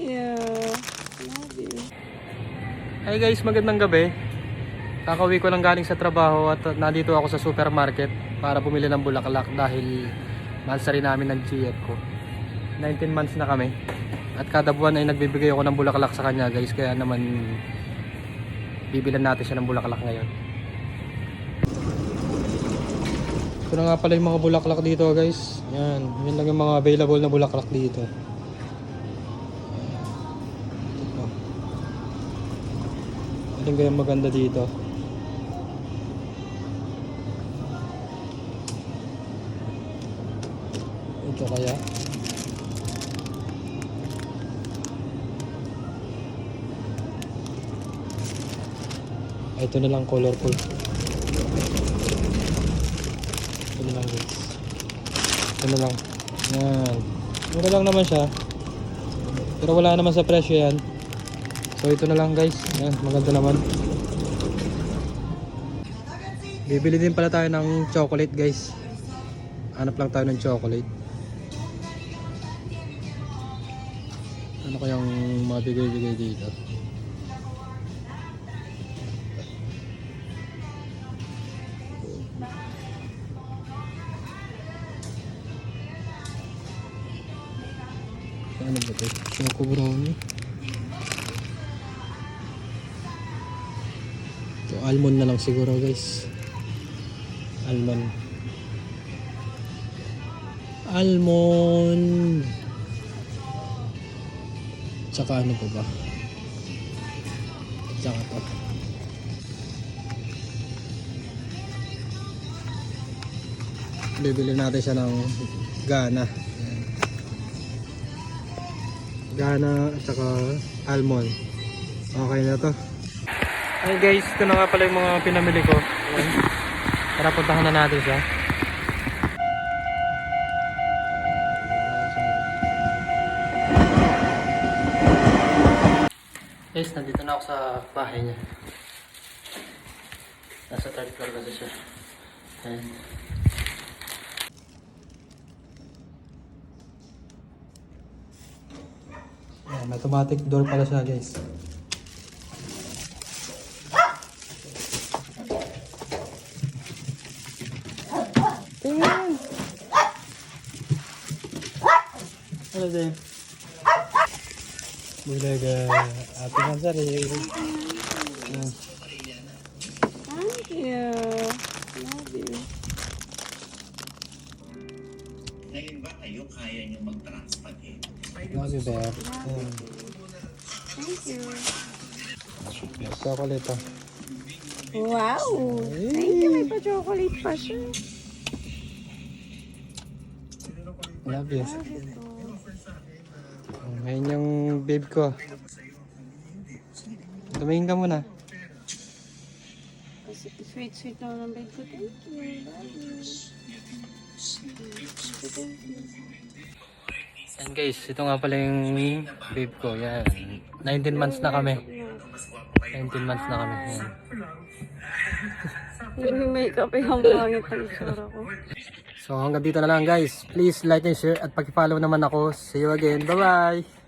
you. Love you. Hi guys, magandang gabi. Kakauwi ko lang galing sa trabaho at nandito ako sa supermarket para bumili ng bulaklak dahil mansari namin ng GF ko. 19 months na kami. At kada buwan ay nagbibigay ako ng bulaklak sa kanya guys. Kaya naman bibilan natin siya ng bulaklak ngayon. Ito na nga pala yung mga bulaklak dito guys. Yan. Yan lang yung mga available na bulaklak dito. Alin kaya maganda dito? Ito kaya? Ah, Ito na lang colorful. Ito na lang guys. Ito na lang. Yan. Mura lang naman siya. Pero wala naman sa presyo yan. So ito na lang guys. Yan, maganda naman. Bibili din pala tayo ng chocolate guys. Hanap lang tayo ng chocolate. Ano kayang mabigay-bigay dito? Ano ba ito? Choco brownie. Almond na lang siguro guys. Almond. Almond. Tsaka ano pa ba? Tsaka to. Bibili natin siya ng gana. Gana at saka almond. Okay na to. Ay guys, ito na nga pala yung mga pinamili ko. Ayan. Tara puntahan na natin siya. Guys, nandito na ako sa bahay niya. Nasa third floor kasi siya. Ayan. Ayan, may automatic door pala siya guys. Ano din? Bulaga, ate Mansari. Ayan. Thank you. Love you. Ngayon ba kayo kaya nyo mag-transplant? Love you, Bear. Ayan. Thank you. Chocolate ah. Wow. Thank you. May pa-chocolate pa siya. Love you. Love you. Oh, Ngayon yung babe ko. Tumingin ka muna. Sweet, sweet naman ang bed ko. Thank you. Love. Yan guys, ito nga pala yung babe ko. Yan. 19 months na kami. 19 months na kami. Yan. Yung makeup ay ang pangit ang itsura ko. So hanggang dito na lang guys. Please like and share at pag-follow naman ako. See you again. Bye-bye!